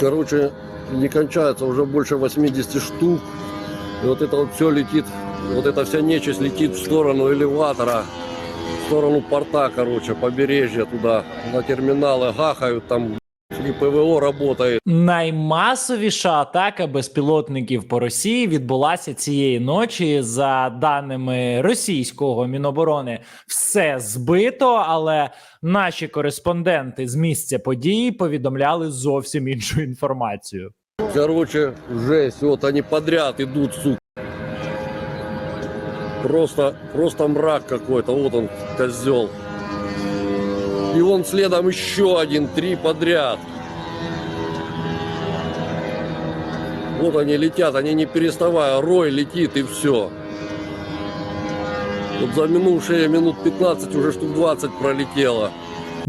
Короче, не кончается уже больше 80 штук. И вот это вот все летит, вот эта вся нечисть летит в сторону элеватора, в сторону порта, короче, побережья туда, на терминалы гахают, там и ПВО работает. Наймасовіша атака безпілотників по Росії відбулася цієї ночі. За даними російського міноборони, все збито, але наші кореспонденти з місця події повідомляли зовсім іншу інформацію. Короче, жесть, вот они подряд идут, сука. Просто, просто мрак какой-то, вот он, козел. И вон следом еще один, три подряд. Вот они летят, они не переставая, рой летит и все. Вот за минувшие минут 15 уже штук 20 пролетело.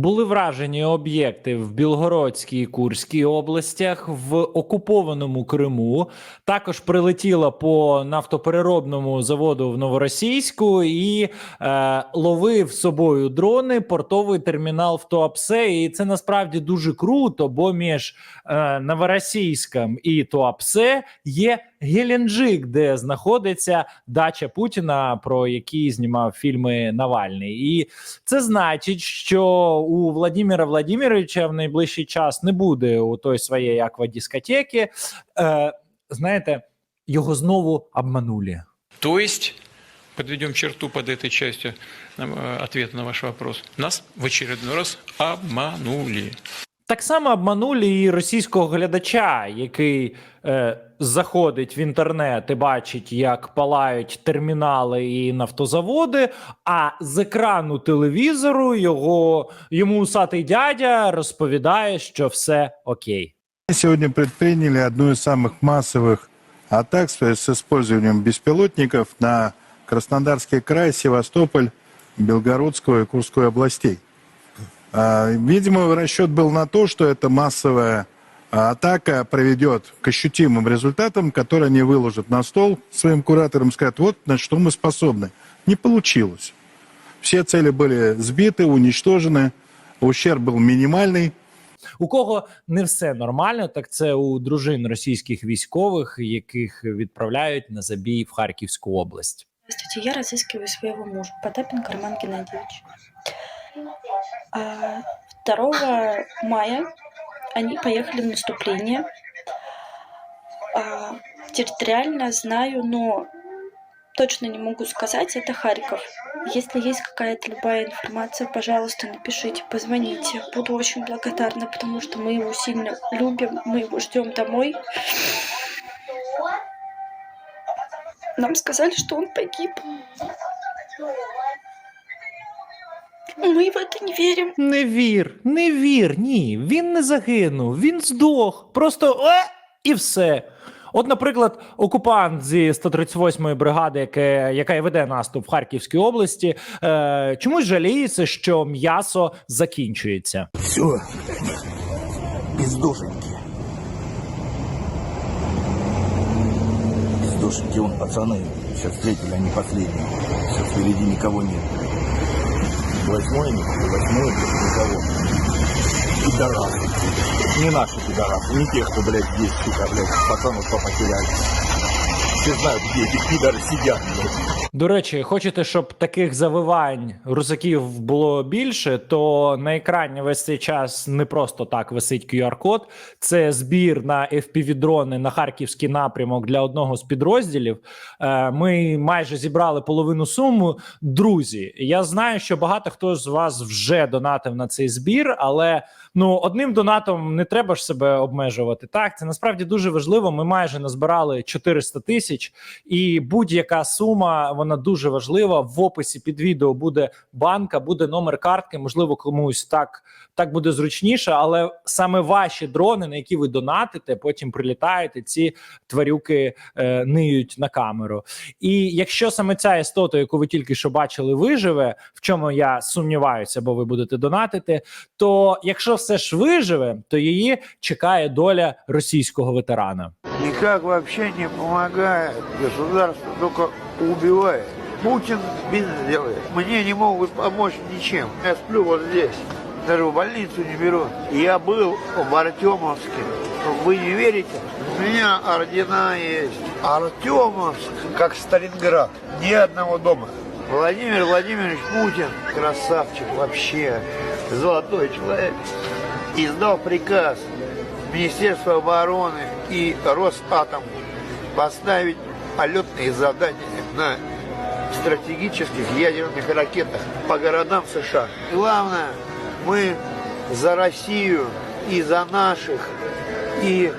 Були вражені об'єкти в Білгородській і Курській областях, в окупованому Криму. Також прилетіла по нафтопереробному заводу в Новоросійську і е, ловив собою дрони портовий термінал в Туапсе. І це насправді дуже круто, бо між е, Новоросійськом і Туапсе є Геленджик, де знаходиться дача Путіна, про який знімав фільми Навальний. І це значить, що у Владимира Владимировича в найближчий час не буде у той своєї аквадискотеки. Е, знаєте, його знову обманули. То есть, подведем черту под этой частью э, ответа на ваш вопрос, нас в очередной раз обманули. Так само обманули і російського глядача, який е, заходить в інтернет і бачить, як палають термінали і нафтозаводи. А з екрану телевізору його йому усатий дядя розповідає, що все окей. Мы сегодня предприняли одну из самых массовых атак с с использованием беспилотников на Краснодарский край, Севастополь, Белгородскую и Курскую областей. А, Видимо, расчет был на то, что эта массовая а, атака приведет к ощутимым результатам, которые они выложат на стол своим кураторам, скажут, вот на что мы способны. Не получилось. Все цели были сбиты, уничтожены, ущерб был минимальный. У кого не все нормально, так це у дружин російських військових, яких відправляють на забій в Харківську область. Здравствуйте, я разыскиваю своего мужа, Потапенко Роман Геннадьевич. А, 2 мая они поехали в наступление. А, территориально знаю, но точно не могу сказать, это Харьков. Если есть какая-то любая информация, пожалуйста, напишите, позвоните. Буду очень благодарна, потому что мы его сильно любим, мы его ждем домой. Нам сказали, что он погиб. Мы в это не верим. Не вір, не вір, ні. Він не загинув, він здох. Просто е, і все. От, наприклад, окупант зі 138-ї бригади, яке, яка і веде наступ в Харківській області, е, чомусь жаліється, що м'ясо закінчується. Все, бездушеньки. Бездушеньки, вон пацаны сейчас встретили, они последние. Сейчас впереди никого нет. Восьмой, восьмой, никого. Пидорасы. Не наши пидорасы, не те, кто, блядь, здесь, сука, блядь, пацанов потеряли. Все знают, где эти пидоры сидят. До речі, хочете, щоб таких завивань русаків було більше, то на екрані весь цей час не просто так висить QR-код. Це збір на FPV-дрони на харківський напрямок для одного з підрозділів. Е, Ми майже зібрали половину суму. Друзі, я знаю, що багато хто з вас вже донатив на цей збір, але ну одним донатом не треба ж себе обмежувати. Так, це насправді дуже важливо. Ми майже назбирали 400 тисяч, і будь-яка сума вона дуже важлива. В описі під відео буде банка, буде номер картки. Можливо, комусь так, так буде зручніше, але саме ваші дрони, на які ви донатите, потім прилітають, і ці тварюки е, ниють на камеру. І якщо саме ця істота, яку ви тільки що бачили, виживе, в чому я сумніваюся, бо ви будете донатити, то якщо все ж виживе, то її чекає доля російського ветерана. Никак вообще не Государство только убивает. Путин бизнес делает. Мне не могут помочь ничем. Я сплю вот здесь. Даже в больницу не берут. Я был в Артемовске. Вы не верите? У меня ордена есть. Артемовск, как Сталинград. Ни одного дома. Владимир Владимирович Путин, красавчик вообще, золотой человек, издал приказ Министерства обороны и Росатом поставить полетные задания на стратегических ядерных ракетах по городам США. Главное, мы за Россию и за наших, и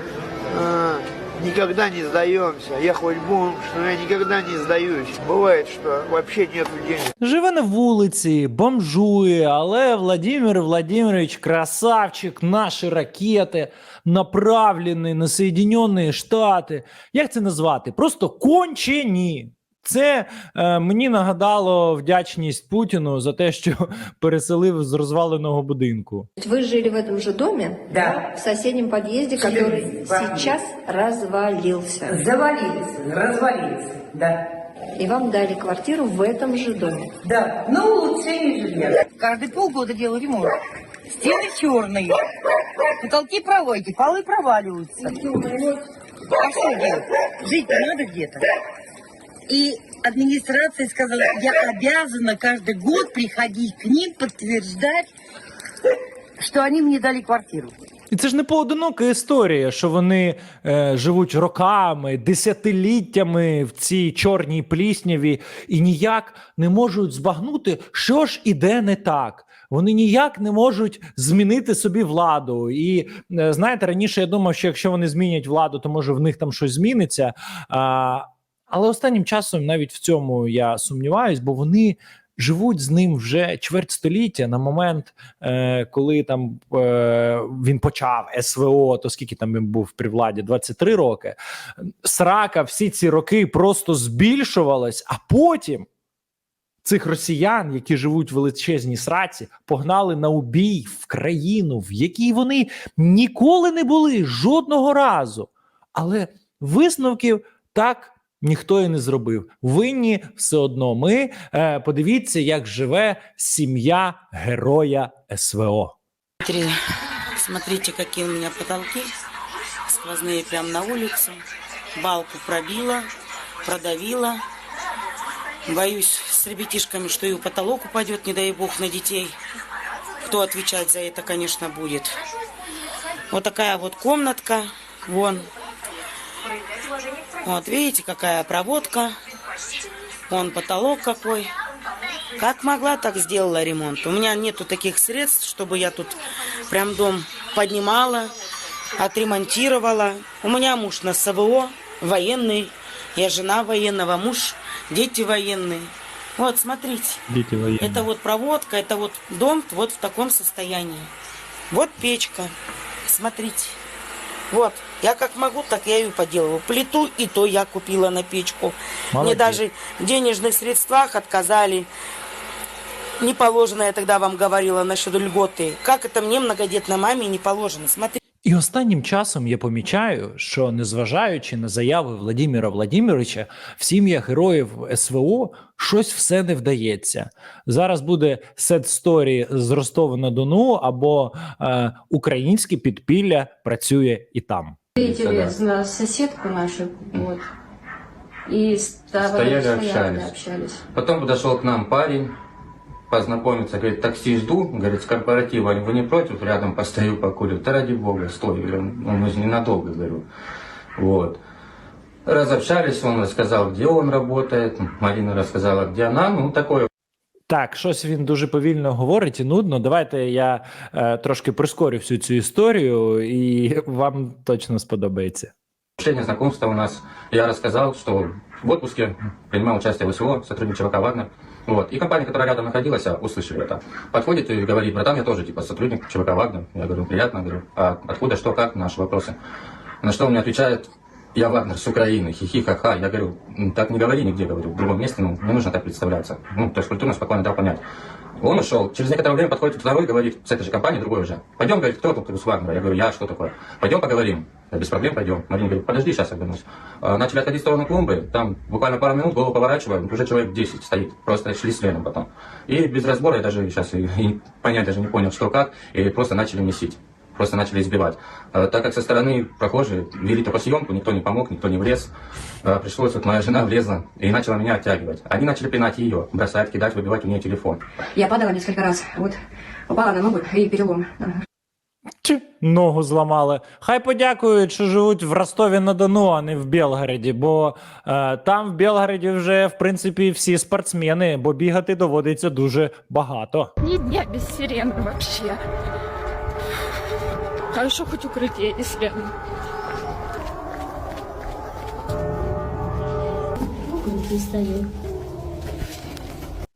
э, никогда не сдаемся. Я хоть бомж, но я никогда не сдаюсь. Бывает, что вообще нет денег. Живе на вулиці, бомжує, але Владимир Владимирович красавчик, наші ракети направлені на Соєдинені Штати. Як це назвати? Просто кончені. Це е, мені нагадало вдячність Путіну за те, що переселив з розваленого будинку. Вы жили в этом же доме? Да. В соседнем подъезде, Жили который в подъезде. сейчас развалился. Завалились, развалились, да. И вам дали квартиру в этом же доме. Да, но улучшение жилья. Каждые полгода делаю ремонт. Стены черные, потолки проводите, полы проваливаются. А что делать? Жить надо где-то. И администрация сказала, я обязана каждый год приходить к ним, подтверждать, что они мне дали квартиру. І це ж не поодинока історія, що вони е, живуть роками, десятиліттями в цій чорній плісняві і ніяк не можуть збагнути, що ж іде не так. Вони ніяк не можуть змінити собі владу. І е, знаєте, раніше я думав, що якщо вони змінять владу, то може в них там щось зміниться. А, але останнім часом навіть в цьому я сумніваюсь, бо вони живуть з ним вже чверть століття на момент, е, коли там е, він почав СВО, то скільки там він був при владі? 23 роки. Срака всі ці роки просто збільшувалась, а потім. Цих росіян, які живуть в величезній сраці, погнали на убій в країну, в якій вони ніколи не були жодного разу. Але висновків так ніхто і не зробив. Винні все одно. Ми е, подивіться, як живе сім'я героя СВО. Смотрите, какие у меня потолки. Сквозные прям на улицу. Балку пробила, продавила. Боюсь с ребятишками, что и потолок упадет, не дай бог, на детей. Кто отвечать за это, конечно, будет. Вот такая вот комнатка. Вон. Вот, видите, какая проводка. Вон потолок какой. Как могла, так сделала ремонт. У меня нету таких средств, чтобы я тут прям дом поднимала, отремонтировала. У меня муж на СВО, военный. Я жена военного, муж, дети военные. Вот, смотрите. Діти воєнні. Это вот проводка, это вот дом вот в таком состоянии. Вот печка. Смотрите. Вот. Я как могу, так я ее поделываю. Плиту и то я купила на печку. Мне Молодец. даже в денежных средствах отказали. Не положено, я тогда вам говорила насчет льготы. Как это мне, многодетной маме, не положено? Смотрите. І останнім часом я помічаю, що незважаючи на заяви Владимира Владимировича, в сім'ях героїв СВО щось все не вдається. Зараз буде сет сторі з Ростова на Дону або е, українське підпілля працює і там. Видели на соседку нашу, вот. И Стояли, общались. общались. Потом подошел к нам парень, познакомиться, говорит, такси жду, говорит, с корпоратива, вы не против, рядом постою, покурю. Да ради бога, стой, говорю, ну, мы же ненадолго, говорю. Вот. Разобщались, он рассказал, где он работает, Марина рассказала, где она, ну, такое Так, щось він дуже повільно говорить і нудно. Давайте я е, трошки прискорю всю цю історію, і вам точно сподобається. Последнее знакомство у нас, я рассказал, что в отпуске принимал участие в СВО, сотрудник ЧВК «Вагнер». Вот. И компания, которая рядом находилась, а, услышали это. Подходит и говорит, братан, я тоже типа сотрудник ЧВК «Вагнер». Я говорю, приятно, говорю, а откуда, что, как, наши вопросы. На что он мне отвечает, я Вагнер с Украины, хихи-ха-ха. Я говорю, «М, так не говори нигде, говорю, в другом месте, ну, не нужно так представляться. Ну, то есть культурно, спокойно дал понять. Он ушел. Через некоторое время подходит второй, говорит, с этой же компании, другой уже. Пойдем, говорит, кто тут с Вагнера? Я говорю, я, что такое? Пойдем поговорим. Я без проблем пойдем. Марина говорит, подожди, сейчас я вернусь. А, Начали отходить в сторону клумбы, там буквально пару минут, голову поворачиваем, уже человек 10 стоит, просто шли следом потом. И без разбора я даже сейчас и, и понять даже не понял, что как, и просто начали месить. просто начали избивать. Э, Так как со стороны прохожие вели только съемку, никто не помог, никто не влез, э, пришлось, вот моя жена влезла и начала меня оттягивать. Они начали пинать ее, бросать, кидать, выбивать у нее телефон. Я падала несколько раз. Вот упала на ногу и перелом. Чи ногу зламали. Хай подякують, що живуть в Ростові на Дону, а не в Білгороді. Бо е, там в Білгороді вже в принципі всі спортсмени, бо бігати доводиться дуже багато. Ни дня без сирены вообще. Хорошо хоть укрытие и сирена.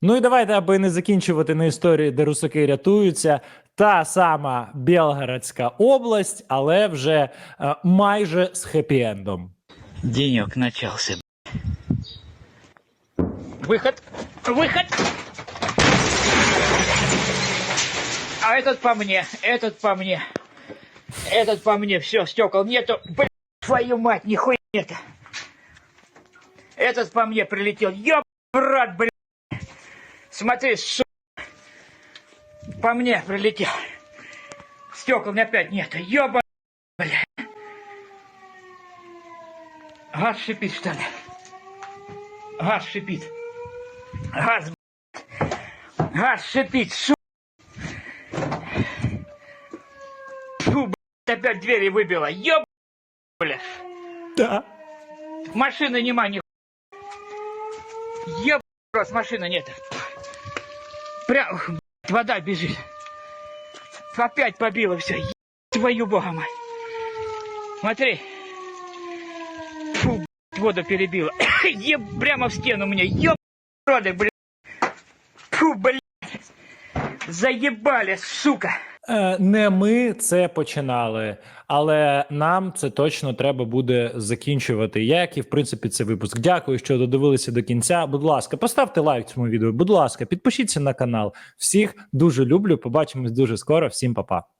Ну і давайте, аби не закінчувати на історії, де русаки рятуються. Та сама Білгородська область, але вже е, майже з хеппі-ендом. Денек начался. Выход! Выход! А этот по мне, этот по мне. Этот по мне, все, стекол нету. Блин, твою мать, нихуя нет. Этот по мне прилетел. Ёб, брат, блин. Смотри, су... По мне прилетел. Стекол опять нет. Ёба, бля. Газ шипит, что ли? Газ шипит. Газ, блядь. Газ шипит, су... Фу, блядь, опять двери выбило. Ёб, бля. Да. Машины нема, ни Ёб, раз машины нет. Прям, блядь, вода бежит. Опять побило все. Твою бога мать. Смотри. Фу, блядь, воду перебило. Еб, прямо в стену мне. Ёб, роды, блядь. Фу, блядь. Заебали, сука. Е, Не ми це починали, але нам це точно треба буде закінчувати. Як і в принципі це випуск. Дякую, що додивилися до кінця. Будь ласка, поставте лайк цьому відео. Будь ласка, підпишіться на канал. Всіх дуже люблю. Побачимось дуже скоро. Всім па-па.